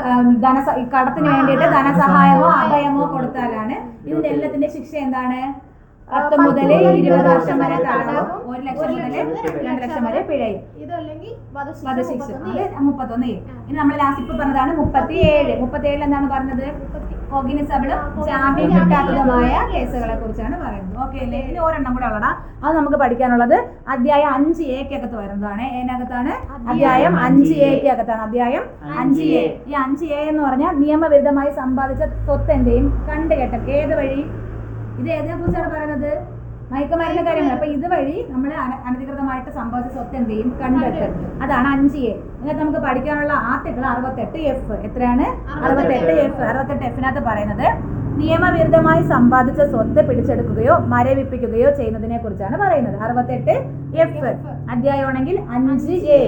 ധന കടത്തിന് വേണ്ടിയിട്ട് ധനസഹായമോ അഭയമോ കൊടുത്താലാണ് ഇതിന്റെ എല്ലാത്തിന്റെ ശിക്ഷ എന്താണ്? പത്ത് മുതൽ ഇരുപത് വർഷം വരെ തടവും, ഒരു ലക്ഷം മുതൽ രണ്ടു ലക്ഷം വരെ പിഴയും. വധശിക്ഷ മുപ്പത്തൊന്ന്. ഇനി നമ്മൾ ലാസ്റ്റ് ഇപ്പൊ പറഞ്ഞതാണ് മുപ്പത്തി ഏഴ് മുപ്പത്തി ഏഴിൽ എന്താണ് പറഞ്ഞത്? കോഗ്നിസബിളും ജാമ്യം കിട്ടാത്തതുമായ കേസുകളെ കുറിച്ചാണ് പറയുന്നത്. ഓക്കെ അല്ലേ? ഇനി ഒരെണ്ണം കൂടെ ഉള്ളടാ. അത് നമുക്ക് പഠിക്കാനുള്ളത് അധ്യായം അഞ്ച് എക്കകത്ത് വരുന്നതാണ്. ഏനകത്താണ്? അധ്യായം അഞ്ച് എക്ക് അകത്താണ്. അധ്യായം അഞ്ച് എ ഈ അഞ്ച് എ എന്ന് പറഞ്ഞാൽ നിയമവിരുദ്ധമായി സമ്പാദിച്ച സ്വത്തിന്റെയും കണ്ടുകെട്ടൽ. ഏത് വഴി? ഇത് ഏതിനെ കുറിച്ചാണ് പറയുന്നത്? മയക്കുമരുന്ന് കാര്യങ്ങൾ അപ്പൊ ഇതുവഴി നമ്മൾ അനധികൃതമായിട്ട് സമ്പാദിച്ച സ്വത്ത് എന്ത് ചെയ്യും കണ്ടെത്തും അതാണ് അഞ്ച് എ. എന്നിട്ട് നമുക്ക് പഠിക്കാനുള്ള ആർട്ടിക്കിൾ അറുപത്തെട്ട് എഫ്. എത്രയാണ്? അറുപത്തെട്ട് എഫ്. അറുപത്തെട്ട് എഫിനകത്ത് പറയുന്നത് നിയമവിരുദ്ധമായി സമ്പാദിച്ച സ്വത്ത് പിടിച്ചെടുക്കുകയോ മരവിപ്പിക്കുകയോ ചെയ്യുന്നതിനെ കുറിച്ചാണ് പറയുന്നത്. അറുപത്തെട്ട് എഫ്. അധ്യായമാണെങ്കിൽ അഞ്ച് എ.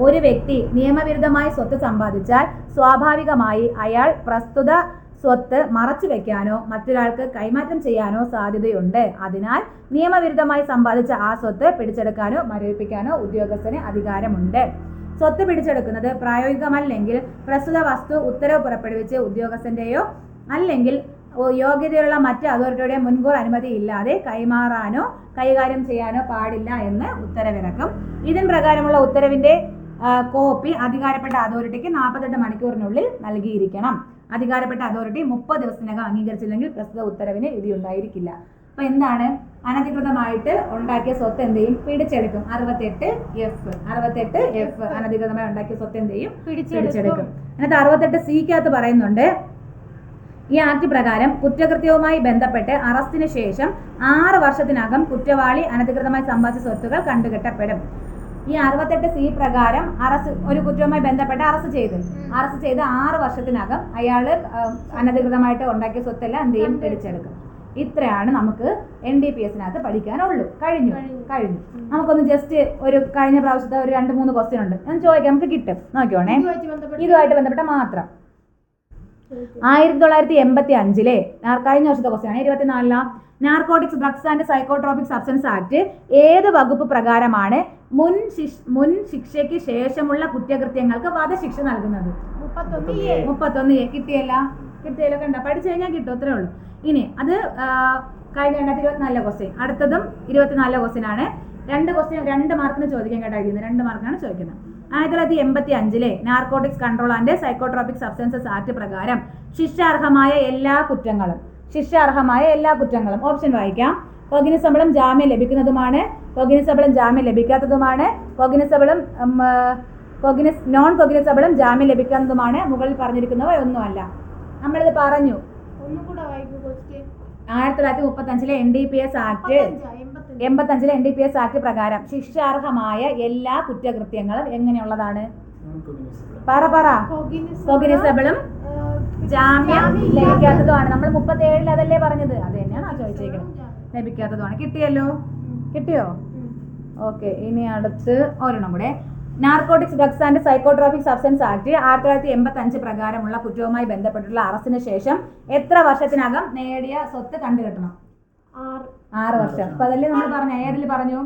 ഒരു വ്യക്തി നിയമവിരുദ്ധമായി സ്വത്ത് സമ്പാദിച്ചാൽ സ്വാഭാവികമായി അയാൾ പ്രസ്തുത സ്വത്ത് മറച്ചു വെക്കാനോ മറ്റൊരാൾക്ക് കൈമാറ്റം ചെയ്യാനോ സാധ്യതയുണ്ട്. അതിനാൽ നിയമവിരുദ്ധമായി സമ്പാദിച്ച ആ സ്വത്ത് പിടിച്ചെടുക്കാനോ മരവിപ്പിക്കാനോ ഉദ്യോഗസ്ഥന് അധികാരമുണ്ട്. സ്വത്ത് പിടിച്ചെടുക്കുന്നത് പ്രായോഗികമല്ലെങ്കിൽ പ്രസ്തുത വസ്തു ഉത്തരവ് പുറപ്പെടുവിച്ച് ഉദ്യോഗസ്ഥന്റെയോ അല്ലെങ്കിൽ യോഗ്യതയുള്ള മറ്റ് അതോറിറ്റിയുടെ മുൻകൂർ അനുമതി ഇല്ലാതെ കൈമാറാനോ കൈകാര്യം ചെയ്യാനോ പാടില്ല എന്ന് ഉത്തരവിറക്കും. ഇതിൻ പ്രകാരമുള്ള ഉത്തരവിന്റെ കോപ്പി അധികാരപ്പെട്ട അതോറിറ്റിക്ക് നാൽപ്പത്തെട്ട് മണിക്കൂറിനുള്ളിൽ നൽകിയിരിക്കണം. അധികാരപ്പെട്ട അതോറിറ്റി മുപ്പത് ദിവസത്തിനകം അംഗീകരിച്ചില്ലെങ്കിൽ പ്രസ്തുത ഉത്തരവിന് വിധിയുണ്ടായിരിക്കില്ല അപ്പൊ എന്താണ്? അനധികൃതമായിട്ട് ഉണ്ടാക്കിയ സ്വത്ത് എന്ത് ചെയ്യും? പിടിച്ചെടുക്കും. അറുപത്തെട്ട് എഫ് അറുപത്തെട്ട് എഫ് അനധികൃതമായി ഉണ്ടാക്കിയ സ്വത്ത് എന്ത് ചെയ്യും? പിടിച്ചെടുക്കും. എന്നിട്ട് അറുപത്തെട്ട് സിക്കകത്ത് പറയുന്നുണ്ട് ഈ ആക്ട് പ്രകാരം കുറ്റകൃത്യവുമായി ബന്ധപ്പെട്ട് അറസ്റ്റിന് ശേഷം ആറ് വർഷത്തിനകം കുറ്റവാളി അനധികൃതമായി സമ്പാദിച്ച സ്വത്തുകൾ കണ്ടുകെട്ടപ്പെടും. ഈ അറുപത്തെട്ട് സി പ്രകാരം അറസ്റ്റ് ഒരു കുറ്റവുമായി ബന്ധപ്പെട്ട് അറസ്റ്റ് ചെയ്ത്. അറസ്റ്റ് ചെയ്ത് ആറ് വർഷത്തിനകം അയാൾ അനധികൃതമായിട്ട് ഉണ്ടാക്കിയ സ്വത്തെല്ലാം എന്ത് ചെയ്യും? പിടിച്ചെടുക്കും. ഇത്രയാണ് നമുക്ക് എൻ ഡി പി എസിനകത്ത് പഠിക്കാനുള്ളൂ കഴിഞ്ഞു. കഴിഞ്ഞു. നമുക്കൊന്ന് ജസ്റ്റ് ഒരു കഴിഞ്ഞ പ്രാവശ്യത്തെ ഒരു രണ്ട് മൂന്ന് ക്വസ്റ്റ്യൻ ഉണ്ട്. ഞാൻ ചോദിക്കാം നമുക്ക് കിട്ടും. നോക്കിയോണേ ഇതുമായിട്ട് ബന്ധപ്പെട്ട്? മാത്രം. ആയിരത്തി തൊള്ളായിരത്തി എൺപത്തി അഞ്ചിലെ കഴിഞ്ഞ വർഷത്തെ ക്വസ്റ്റ്യൻ ആണ്. ഇരുപത്തിനാലിലാം. Narcotics drugs and psychotropic substance act ഏത് വകുപ്പ് പ്രകാരമാണ് മുൻ ശിക്ഷ മുൻ ശിക്ഷയ്ക്ക് ശേഷമുള്ള കുറ്റകൃത്യങ്ങൾക്ക് വധശിക്ഷ നൽകുന്നത്. മുപ്പത്തൊന്ന് എ. കിട്ടിയല്ല? കിട്ടിയല്ലോ കണ്ട? പഠിച്ചു കഴിഞ്ഞാൽ കിട്ടും അത്രേ ഉള്ളൂ. ഇനി അത് കഴിഞ്ഞ രണ്ടായിരത്തി ഇരുപത്തിനാലിലെ ക്വസ്റ്റ്യൻ അടുത്തതും ഇരുപത്തിനാലിലെ ക്വസ്റ്റ്യൻ ആണ്. രണ്ട് ക്വസ്റ്റ്യൻ രണ്ട് മാർക്കിന് ചോദിക്കാൻ കേട്ടായിരിക്കുന്നത് രണ്ട് മാർക്കാണ് ചോദിക്കുന്നത്. ആയിരത്തി തൊള്ളായിരത്തി എൺപത്തി അഞ്ചിലെ narcotics control and psychotropic substances act പ്രകാരം ശിക്ഷാർഹമായ എല്ലാ കുറ്റങ്ങളും ശിക്ഷാർഹമായ എല്ലാ കുറ്റങ്ങളും ഓപ്ഷൻ വായിക്കാം. കൊഗ്നിസബിളും ജാമ്യം ലഭിക്കുന്നതുമാണ്. കൊഗ്നിസബിളും ജാമ്യം ലഭിക്കാത്തതുമാണ്. കൊഗ്നിസബിളും ശമ്പളം ആ, നോൺ നോൺ ശമ്പളം ജാമ്യം ലഭിക്കുന്നതുമാണ് മുകളിൽ പറഞ്ഞിരിക്കുന്നവ ഒന്നുമല്ല. നമ്മളിത് പറഞ്ഞു. ആയിരത്തി തൊള്ളായിരത്തി മുപ്പത്തി അഞ്ചിലെ N D P S act എൺപത്തി എൺപത്തഞ്ചിലെ N D P S act പ്രകാരം ശിക്ഷാർഹമായ എല്ലാ കുറ്റകൃത്യങ്ങളും എങ്ങനെയുള്ളതാണ്? പറ പറ. കൊഗ്നിസബിളും ജാമ്യം ലഭിക്കാത്തതുമാണ്. നമ്മൾ മുപ്പത്തി ഏഴിൽ അതല്ലേ പറഞ്ഞത്? അത് തന്നെയാണ് ആ ചോദിച്ചേക്കുന്നത് ലഭിക്കാത്തതുമാണ്. കിട്ടിയല്ലോ? കിട്ടിയോ? ഓക്കെ ഇനി അടുത്ത് ഒരെണ്ണം കൂടെ. Narcotics drugs and psychotropic substance act ആയിരത്തി തൊള്ളായിരത്തി എൺപത്തി അഞ്ച് പ്രകാരമുള്ള കുറ്റവുമായി ബന്ധപ്പെട്ടുള്ള അറസ്റ്റിന് ശേഷം എത്ര വർഷത്തിനകം നേടിയ സ്വത്ത് കണ്ടുകെട്ടണം? ആറ്. വർഷം. അപ്പൊ അതല്ലേ നമ്മൾ പറഞ്ഞു? ഏതിൽ പറഞ്ഞു?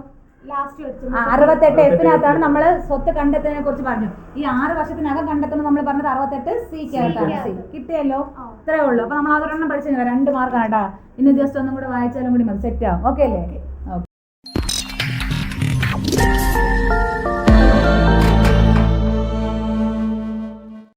അറുപത്തെട്ട് എഫിനകത്താണ് നമ്മൾ സ്വത്ത് കണ്ടെത്തുന്നതിനെ കുറിച്ച് പറഞ്ഞു ഈ ആറ് വർഷത്തിനകം കണ്ടെത്തുന്നത് നമ്മൾ പറഞ്ഞത് അറുപത്തെട്ട് സി കേട്ടാണ് സി കിട്ടിയല്ലോ. ഇത്രേ ഉള്ളൂ. അപ്പൊ നമ്മൾ അതൊരെണ്ണം പഠിച്ചു രണ്ട് മാർക്കാണ് കേട്ടോ ഇന്ന് ജസ്റ്റ് ഒന്നും കൂടെ വായിച്ചാലും കൂടി മതി. സെറ്റ് ആവും. ഓക്കെ അല്ലേ?